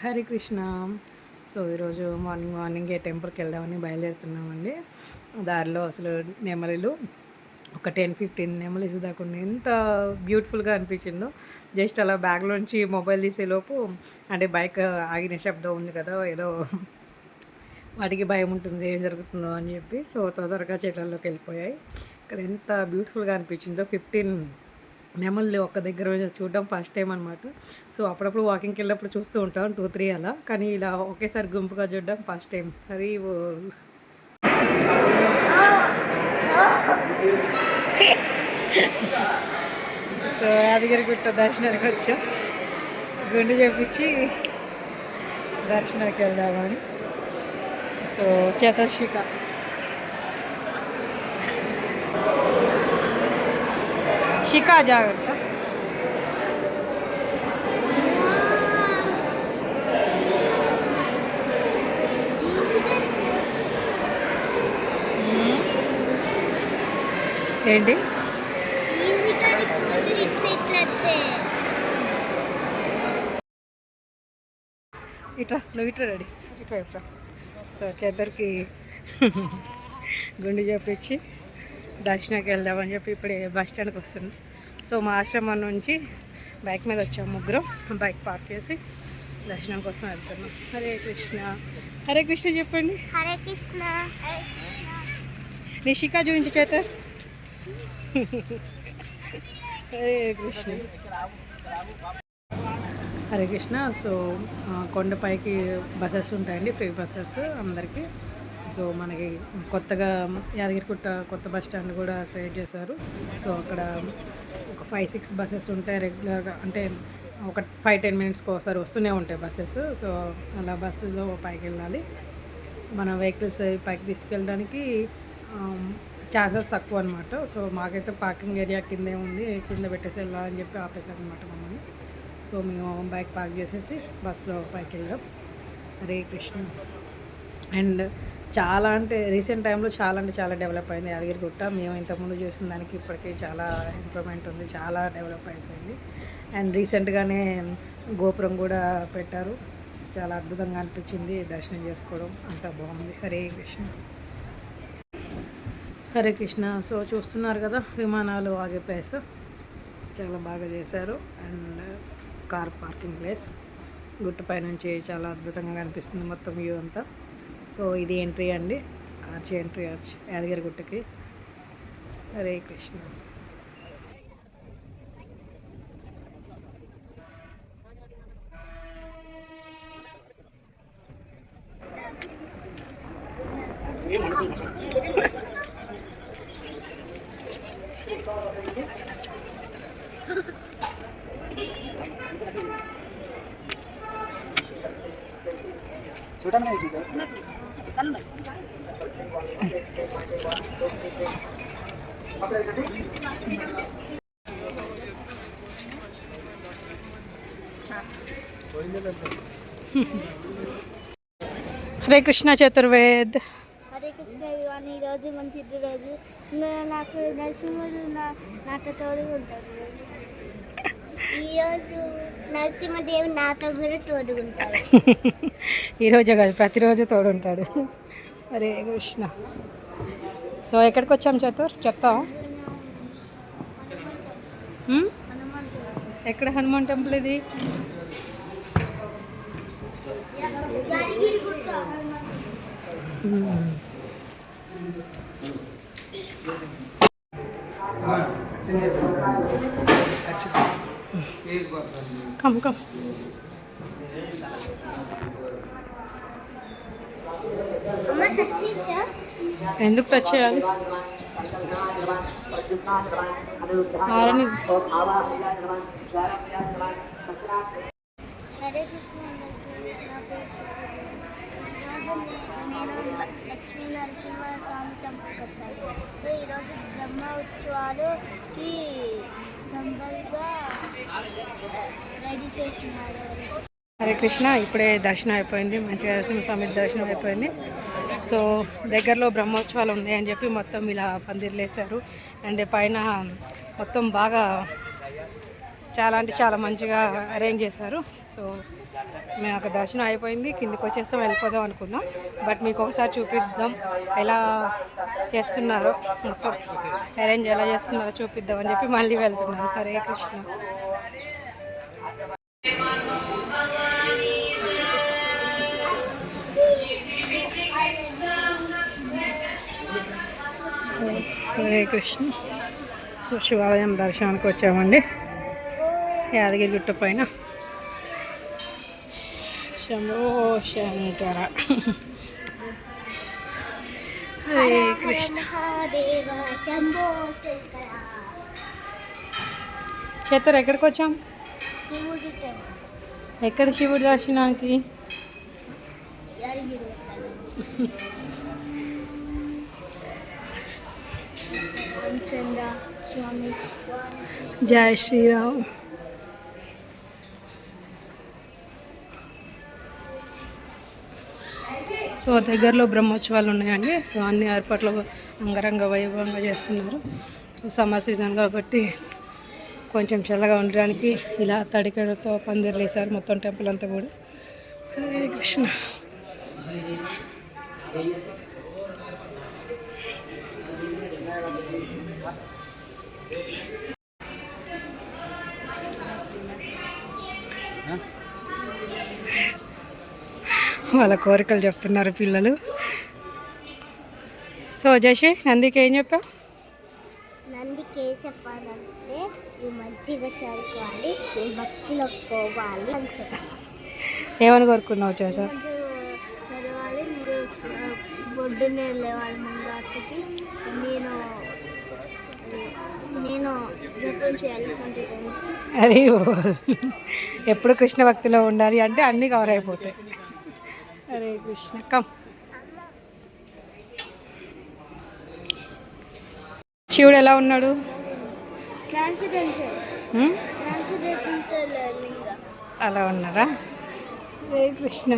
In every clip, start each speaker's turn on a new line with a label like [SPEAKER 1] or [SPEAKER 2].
[SPEAKER 1] Hare Krishna. So ఈరోజు morning morning ఏ టెంపుల్కి వెళ్దామని బయలుదేరుతున్నామండి. దారిలో అసలు నెమలిలు ఒక టెన్ ఫిఫ్టీన్ నెమలిస్ దాకా ఎంత బ్యూటిఫుల్గా అనిపించిందో. జస్ట్ అలా బ్యాగ్లోంచి మొబైల్ తీసేలోపు అంటే బైక్ ఆగిన శబ్దం ఉంది కదా ఏదో వాటికి భయం ఉంటుంది ఏం జరుగుతుందో అని చెప్పి. సో తొందరగా చెట్లలోకి వెళ్ళిపోయాయి. ఇక్కడ ఎంత బ్యూటిఫుల్గా అనిపించిందో. ఫిఫ్టీన్ మిమ్మల్ని ఒక్క దగ్గర చూడడం ఫస్ట్ టైం అనమాట సో అప్పుడప్పుడు వాకింగ్కి వెళ్ళినప్పుడు చూస్తూ ఉంటాం టూ త్రీ అలా. కానీ ఇలా ఒకేసారి గుంపుగా చూడడం first time Hari so Yadagiri Gutta దర్శనానికి వచ్చాం. గుండు చేపించి దర్శనానికి వెళ్దామని. సో చతుర్షిక శిఖా జాగ్రత్త ఏంటి? ఇట్రా నువ్వు ఇట్రా రెడీ. ఇట్రా ఇట్రా. సో చెద్దరికి గుండు చేపించి దర్శనానికి వెళ్దామని చెప్పి ఇప్పుడే బస్ స్టాండ్కి వస్తుంది సో మా ఆశ్రమం నుంచి బైక్ మీద వచ్చాము ముగ్గురం. బైక్ పార్క్ చేసి దర్శనం కోసం వెళ్తున్నాం. హరే కృష్ణ. హరే కృష్ణ చెప్పండి.
[SPEAKER 2] హరే కృష్ణ.
[SPEAKER 1] నిషికా చూపించి చేత. హరే కృష్ణ. హరే కృష్ణ. సో కొండపైకి బస్సెస్ ఉంటాయండి ఫ్రీ బస్సెస్ అందరికీ. సో మనకి కొత్తగా యాదగిరిగుట్ట కొత్త బస్ స్టాండ్ కూడా క్రియేట్ చేశారు. సో అక్కడ ఒక ఫైవ్ సిక్స్ బస్సెస్ ఉంటాయి రెగ్యులర్గా అంటే ఒక ఫైవ్ టెన్ మినిట్స్కి ఒకసారి వస్తూనే ఉంటాయి బస్సెస్ సో అలా బస్సులో పైకి వెళ్ళాలి. మన వెహికల్స్ పైకి తీసుకెళ్ళడానికి ఛార్జెస్ తక్కువ అనమాట సో మాకైతే పార్కింగ్ ఏరియా కిందే ఉంది. కింద పెట్టేసి వెళ్ళాలని చెప్పి ఆపేశారు అనమాట మమ్మల్ని. సో మేము బైక్ పార్క్ చేసేసి బస్సులో పైకి వెళ్ళాం. హరే కృష్ణ. అండ్ చాలా అంటే రీసెంట్ టైంలో చాలా అంటే చాలా డెవలప్ అయింది యాదగిరిగుట్ట. మేము ఇంతకుముందు చూసిన దానికి ఇప్పటికీ చాలా ఇంప్రూవ్మెంట్ ఉంది చాలా డెవలప్ అయిపోయింది. అండ్ రీసెంట్గానే గోపురం కూడా పెట్టారు. చాలా అద్భుతంగా అనిపించింది దర్శనం చేసుకోవడం. అంతా బాగుంది. హరే కృష్ణ. హరే కృష్ణ. సో చూస్తున్నారు కదా విమానాలు ఆగే ప్లేస్. చాలా బాగా చేశారు. And car parking place. గుట్టపై నుంచి చాలా అద్భుతంగా అనిపిస్తుంది మొత్తం వ్యూ అంతా. సో ఇది ఎంట్రీ అండి. ఆర్చి ఎంట్రీ ఆర్చ్ యాదగిరి గుట్టకి. హరే కృష్ణ. హరే కృష్ణ చతుర్వేద్.
[SPEAKER 2] హరే కృష్ణ వివాన్ ఈరోజు మంచి రోజు. నాకు నరసింహుడు నాతో తోడు ఉంటాడు ఈరోజు నరసింహదేవి నాతో కూడా తోడుకుంటాడు
[SPEAKER 1] ఈరోజే కాదు ప్రతిరోజు తోడుంటాడు హరే కృష్ణ. సో ఎక్కడికి వచ్చాం చతుర్? చెప్తావా? హ్మ్? ఎక్కడ హనుమాన్ టెంపుల్ ఇది? కమ్ కమ్
[SPEAKER 2] అమ్మ తెచ్చిచ్చా
[SPEAKER 1] ఎందుకు టచ్ చేయాలి ఆరని
[SPEAKER 2] హరే కృష్ణ నేను లక్ష్మీ నరసింహస్వామి టెంపుల్కి వచ్చాను. సో ఈరోజు బ్రహ్మ ఉత్సవాలుకి సంబల్గా రెడీ చేస్తున్నారు
[SPEAKER 1] హరే కృష్ణ ఇప్పుడే దర్శనం అయిపోయింది. మంచిగా నరసింహస్వామి దర్శనం అయిపోయింది. సో దగ్గరలో బ్రహ్మోత్సవాలు ఉన్నాయని చెప్పి మొత్తం ఇలా పందిర్లు వేశారు అండ్ పైన మొత్తం బాగా చాలా అంటే చాలా మంచిగా అరేంజ్ చేశారు. సో మేము అక్కడ దర్శనం అయిపోయింది. కిందికి వచ్చేస్తాం వెళ్ళిపోదాం అనుకున్నాం. బట్ మీకు ఒకసారి చూపిద్దాం ఎలా చేస్తున్నారో. మొత్తం అరేంజ్ ఎలా చేస్తున్నారో చూపిద్దాం అని చెప్పి మళ్ళీ వెళ్తున్నాను. హరే కృష్ణ. హరే కృష్ణ. శివాలయం దర్శనానికి వచ్చామండి. యాదగిరి గుట్ట పైన శంభో శంకర హరే కృష్ణ
[SPEAKER 2] మహాదేవ శంభో శంకర
[SPEAKER 1] చేతరు ఎక్కడికి వచ్చాం
[SPEAKER 2] శివుడి టెంపుల్
[SPEAKER 1] ఎక్కడ శివుడి దర్శనానికి
[SPEAKER 2] యాదగిరి రామచంద్ర స్వామి
[SPEAKER 1] జై శ్రీరామ్ సో దగ్గరలో బ్రహ్మోత్సవాలు ఉన్నాయండి. సో అన్ని ఏర్పాట్లు అంగరంగ వైభవంగా చేస్తున్నారు. సో సమ్మర్ సీజన్ కాబట్టి కొంచెం చల్లగా ఉండడానికి ఇలా తడికడతో పందిర్లు వేశారు మొత్తం టెంపుల్ అంతా కూడా. హరే కృష్ణ. వాళ్ళ కోరికలు చెప్తున్నారు పిల్లలు. సో జషి నందికి ఏం చెప్పావు?
[SPEAKER 2] నందికి ఏ చెప్పాలంటే ఈ మంచిగా చదువుకోవాలి ఈ భక్తిలోకి పోవాలి అని చెప్పాలి
[SPEAKER 1] ఏమని కోరుకున్నావు చేసా
[SPEAKER 2] చదవాలి మీరు పొద్దున్నే లేవాలి ముందాటికి. నేను నేను
[SPEAKER 1] అరే. ఎప్పుడు కృష్ణ భక్తిలో ఉండాలి అంటే అన్నీ కవర్ అయిపోతాయి. అరే కృష్ణ కమ్. శివుడు ఎలా ఉన్నాడు? అలా ఉన్నారా? హరే కృష్ణ.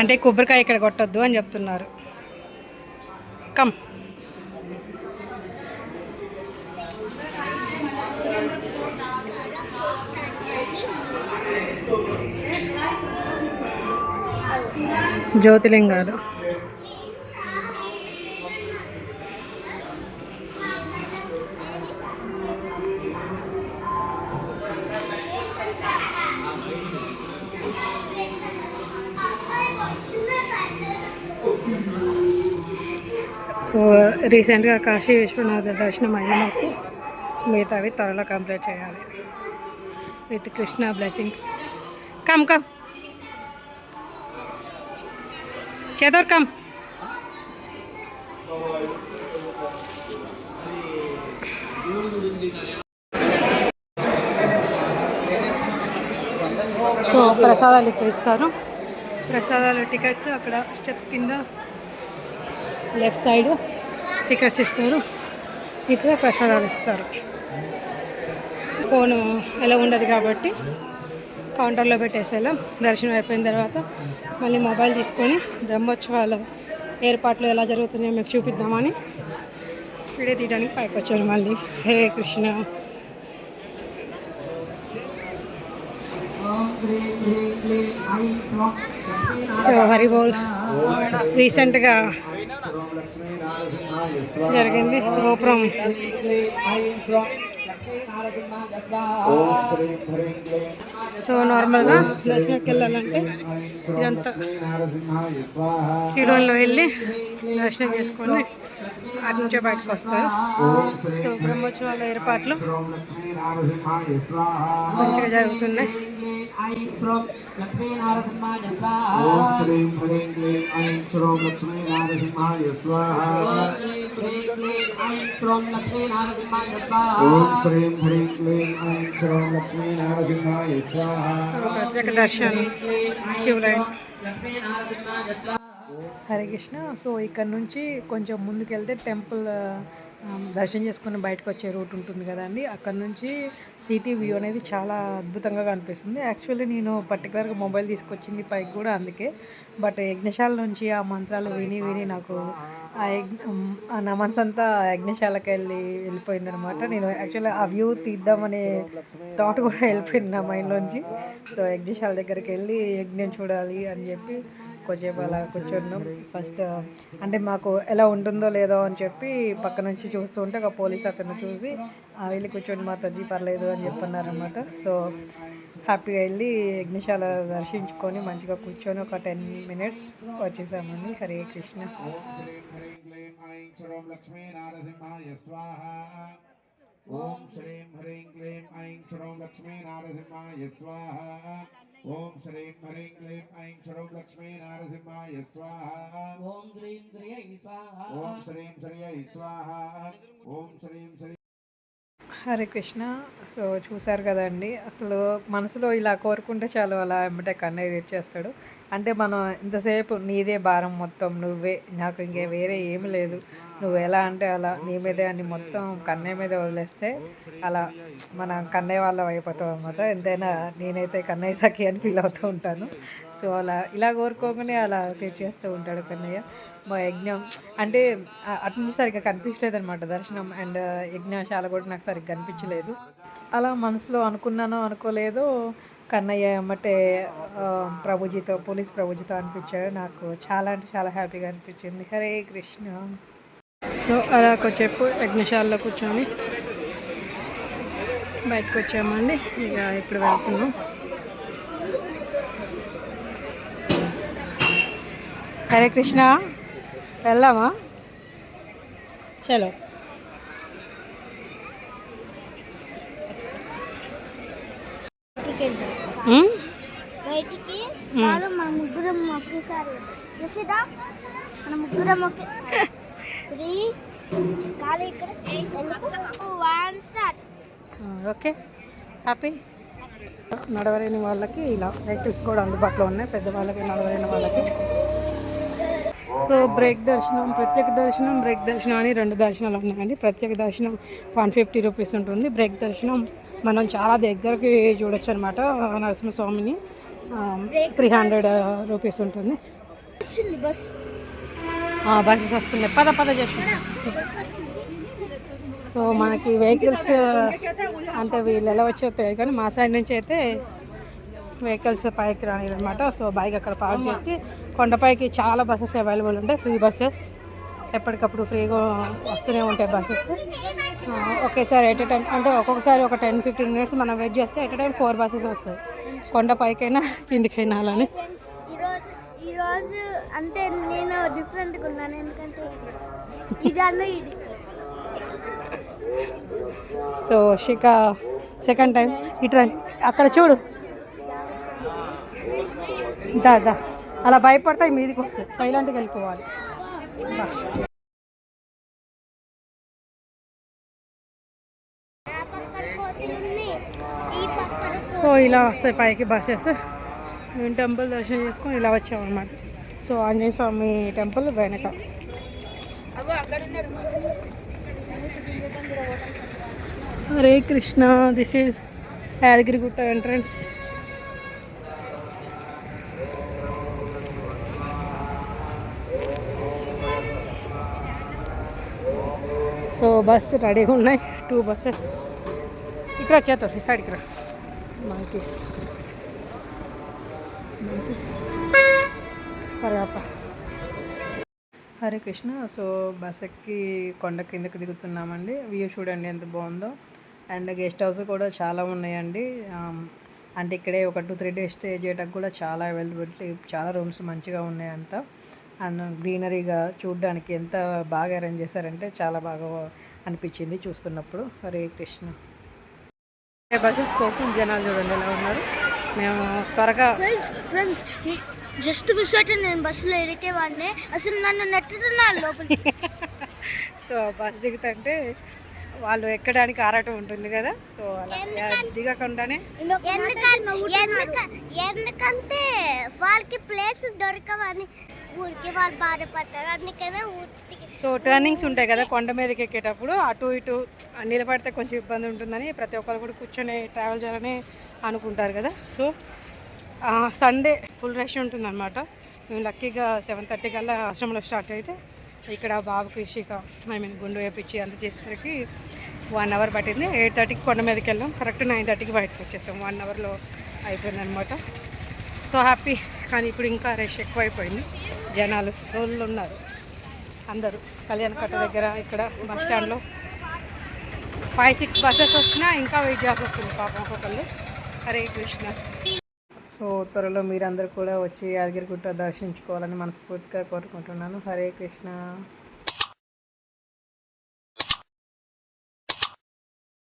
[SPEAKER 1] అంటే కొబ్బరికాయ ఇక్కడ కొట్టొద్దు అని చెప్తున్నారు. కమ్ జ్యోతిలింగాలు. సో రీసెంట్గా కాశీ విశ్వనాథ దర్శనం అయిన మాకు మిగతావి త్వరలో కంప్లీట్ చేయాలి. With Krishna blessings. Come come. చేదోర్ come. So ప్రసాదాలు ఇక్కడ ఇస్తారు ప్రసాదాలు టికెట్స్ అక్కడ స్టెప్స్ కింద లెఫ్ట్ సైడ్ టికెట్స్ ఇస్తారు. ఇక్కడ ప్రసాదాలు ఇస్తారు. ఫోన్ ఎలా ఉండదు కాబట్టి కౌంటర్లో పెట్టేసేలా దర్శనం అయిపోయిన తర్వాత మళ్ళీ మొబైల్ తీసుకొని బ్రహ్మోత్సవాలు ఏర్పాట్లు ఎలా జరుగుతున్నాయో మీకు చూపిద్దామని వీడియో తీయడానికి పైకి వచ్చారు మళ్ళీ. హరే కృష్ణ. సో హరి బోల్. రీసెంట్గా జరిగింది. గోపురం. సో నార్మల్గా దర్శనకి వెళ్ళాలంటే ఇదంతా టీడోన్లో వెళ్ళి దర్శనం చేసుకొని అటు నుంచే బయటకు వస్తారు. సో బ్రహ్మోత్సవాల ఏర్పాట్లు మంచిగా జరుగుతున్నాయి.
[SPEAKER 3] ఐం శ్రోం లక్ష్మీ నారసింహాయ స్వాహ. ఓం శ్రీం హ్రీం
[SPEAKER 1] కృష్ణ. సో ఇక్కడ నుంచి కొంచెం ముందుకు వెళ్తే టెంపుల్ దర్శనం చేసుకుని బయటకు వచ్చే రూట్ ఉంటుంది కదండి అక్కడ నుంచి సిటీ వ్యూ అనేది చాలా అద్భుతంగా కనిపిస్తుంది. యాక్చువల్లీ నేను పర్టికులర్గా మొబైల్ తీసుకొచ్చింది పైకి కూడా అందుకే. బట్ యజ్ఞశాల నుంచి ఆ మంత్రాలు విని విని నాకు ఆ యజ్ఞ ఆ నా మనసంతా యజ్ఞశాలకు వెళ్ళి వెళ్ళిపోయింది అనమాట నేను యాక్చువల్లీ ఆ వ్యూ తీద్దామనే థాట్ కూడా వెళ్ళిపోయింది నా మైండ్లోంచి సో యజ్ఞశాల దగ్గరికి వెళ్ళి యజ్ఞం చూడాలి అని చెప్పి ఎక్కువసేపు అలా కూర్చున్నాం. ఫస్ట్ అంటే మాకు ఎలా ఉంటుందో లేదో అని చెప్పి పక్క నుంచి చూస్తూ ఉంటే ఒక పోలీస్ అతను చూసి "ఆ, వెళ్ళి కూర్చోండి తజ్జీ పర్లేదు అని చెప్పన్నారనమాట సో హ్యాపీగా వెళ్ళి యజ్ఞశాల దర్శించుకొని మంచిగా కూర్చొని ఒక టెన్ మినిట్స్ వచ్చేసామండి. హరే కృష్ణ.
[SPEAKER 3] ఓం శ్రీం హ్రీం క్లీం ఐం శ్రోం లక్ష్మీ నారసింహాయ స్వాహ. ఓం శ్రీం హ్రీం క్లీం ఐం శ్రోం లక్ష్మీ నారసింహాయ స్వాహ.
[SPEAKER 4] ఓం శ్రీం శ్రియై స్వాహ.
[SPEAKER 3] ఓం శ్రీం శ్రీయై స్వాహ. ఓం శ్రీం శ్రీ
[SPEAKER 1] హరే కృష్ణ. సో చూసారు కదండి అసలు మనసులో ఇలా కోరుకుంటే చాలు అలా వెంబటే కన్నయ్య తెచ్చేస్తాడు అంటే మనం ఇంతసేపు నీదే భారం మొత్తం నువ్వే నాకు ఇంకే వేరే ఏమి లేదు. నువ్వు ఎలా అంటే అలా నీ మీదే అని మొత్తం కన్నయ్య మీద వదిలేస్తే అలా మన కన్నయ్య వాళ్ళం అయిపోతాం అనమాట ఎంతైనా నేనైతే కన్నయ్య సఖి అని ఫీల్ అవుతూ ఉంటాను. సో అలా ఇలా కోరుకోగానే అలా తీర్చేస్తూ ఉంటాడు కన్నయ్య. మా యజ్ఞం అంటే అటు నుంచి సరిగ్గా కనిపించలేదు అనమాట దర్శనం. అండ్ యజ్ఞశాల కూడా నాకు సరిగ్గా కనిపించలేదు. అలా మనసులో అనుకున్నానో అనుకోలేదో కన్నయ్య ఎమ్మటే ప్రభుజీతో పోలీస్ ప్రభుజీతో అనిపించాడు. నాకు చాలా అంటే చాలా హ్యాపీగా అనిపించింది. హరే కృష్ణ. సో అలా కొంచెంసేపు యజ్ఞశాలలో కూర్చొని బయటకు వచ్చామండి. ఇక ఇప్పుడు వెళ్తున్నాం. హరే కృష్ణ. వెళ్దామా? చలో.
[SPEAKER 2] బయటికి మన ముగ్గురం ఒకేసారి. చూసిదా మన ముగ్గురం ఒకే. త్రీ. ఖాళీ ఇక్కడ వన్ స్టార్ట్
[SPEAKER 1] ఓకే. హ్యాపీ నడవలేని వాళ్ళకి ఇలా వెహికల్స్ కూడా అందుబాటులో ఉన్నాయి. పెద్దవాళ్ళకి నడవలేని వాళ్ళకి. సో బ్రేక్ దర్శనం ప్రత్యేక దర్శనం బ్రేక్ దర్శనం అని రెండు దర్శనాలు ఉన్నాయండి. ప్రత్యేక దర్శనం వన్ ఫిఫ్టీ రూపీస్ ఉంటుంది. బ్రేక్ దర్శనం మనం చాలా దగ్గరికి చూడొచ్చు అనమాట నరసింహస్వామిని త్రీ హండ్రెడ్ రూపీస్ ఉంటుంది. బస్సెస్ వస్తున్నాయి. పద పద చేస్తున్నాయి సో మనకి వెహికల్స్ అంటే వీళ్ళు ఎలా వచ్చేస్తాయి కానీ మా సైడ్ నుంచి అయితే వెహికల్స్ పైకి రానిరనమాట సో బైక్ అక్కడ పార్క్ చేసి కొండపైకి చాలా బస్సెస్ అవైలబుల్ ఉంటాయి. Free buses. ఎప్పటికప్పుడు ఫ్రీగా వస్తూనే ఉంటాయి బస్సెస్. ఒకేసారి ఎట్ టైం అంటే ఒక్కొక్కసారి ఒక టెన్ ఫిఫ్టీన్ మినిట్స్ మనం వెయిట్ చేస్తే ఎట్ టైం ఫోర్ బస్సెస్ వస్తాయి. కొండ పైకైనా కిందికైనా అలానే.
[SPEAKER 2] ఈరోజు అంటే నేను డిఫరెంట్గా ఉన్నాను. ఎందుకంటే ఇది.
[SPEAKER 1] So Shikha second time. ఇట్రా అక్కడ చూడు. దా దా. అలా భయపడతాయి మీదికి వస్తాయి సైలెంట్గా వెళ్ళిపోవాలి. సో ఇలా వస్తాయి పైకి బస్సెస్ మేము టెంపుల్ దర్శనం చేసుకొని ఇలా వచ్చామన్నమాట. సో ఆంజనేయ స్వామి టెంపుల్ వెనక. Hare Krishna this is Yadagirigutta entrance so bus రెడీగా ఉన్నాయి. టూ బస్సెస్ ఇక్కడ చేతో ఈ సైడ్ ఇక్కడ మంకీస్ తర్వాత. హరే కృష్ణ సో బస్ ఎక్కి కొండ కిందకి దిగుతున్నామండి. వ్యూ చూడండి ఎంత బాగుందో. అండ్ గెస్ట్ హౌస్ కూడా చాలా ఉన్నాయండి. Um, అంటే ఇక్కడే ఒక టూ త్రీ డేస్ స్టే చేయడానికి కూడా చాలా అవైలబిలిటీ చాలా రూమ్స్ మంచిగా ఉన్నాయి అంతా అండ్ గ్రీనరీగా చూడడానికి ఎంత బాగా అరేంజ్ చేశారంటే చాలా బాగా అనిపించింది చూస్తున్నప్పుడు. హరే కృష్ణ. బస్సెస్ కోసం జనాలు చూడండి ఎలా ఉన్నారు? మేము త్వరగా
[SPEAKER 2] ఫ్రెండ్స్ ఫ్రెండ్స్ జస్ట్ మిస్ అయితే నేను బస్సులో ఎరికేవాడిని అసలు నన్ను నెట్టుతున్నాను లోపలికి.
[SPEAKER 1] సో బస్ దిగుతుంటే వాళ్ళు ఎక్కడానికి ఆరాటం ఉంటుంది కదా? సో అలా దిగకుండానే
[SPEAKER 2] ఎందుకంటే వాళ్ళకి ప్లేసెస్ దొరకవని ఊరికి వాళ్ళు బాధపడతారు. అందుకనే
[SPEAKER 1] సో టర్నింగ్స్ ఉంటాయి కదా కొండ మీదకి ఎక్కేటప్పుడు అటు ఇటు నిలబడితే కొంచెం ఇబ్బంది ఉంటుందని ప్రతి ఒక్కరు కూడా కూర్చొని ట్రావెల్ చేయాలని అనుకుంటారు కదా. సో సండే ఫుల్ రష్ ఉంటుందన్నమాట. మేము లక్కీగా సెవెన్ థర్టీ కల్లా ఆశ్రమంలో స్టార్ట్ అయితే ఇక్కడ బాబుకి ఇషిక ఐ మీన్ గుండు వేపించి అంత చేసేసరికి వన్ అవర్ పట్టింది. ఎయిట్ థర్టీకి కొండ మీదకి వెళ్ళాం. కరెక్ట్ నైన్ థర్టీకి బయటకు వచ్చేసాం. వన్ అవర్లో అయిపోయింది అనమాట సో హ్యాపీ కానీ ఇప్పుడు ఇంకా రష్ ఎక్కువ అయిపోయింది జనాలు రోజులు ఉన్నారు. అందరూ కళ్యాణ కట్ట దగ్గర ఇక్కడ బస్ స్టాండ్లో ఫైవ్ సిక్స్ బస్సెస్ వచ్చినా ఇంకా వెయిట్ చేయాల్సి వస్తుంది పాపం ఒక్కొక్కళ్ళు. హరే కృష్ణ. సో త్వరలో మీరందరూ కూడా వచ్చి యాదగిరిగుట్ట దర్శించుకోవాలని మనస్ఫూర్తిగా కోరుకుంటున్నాను. హరే కృష్ణ.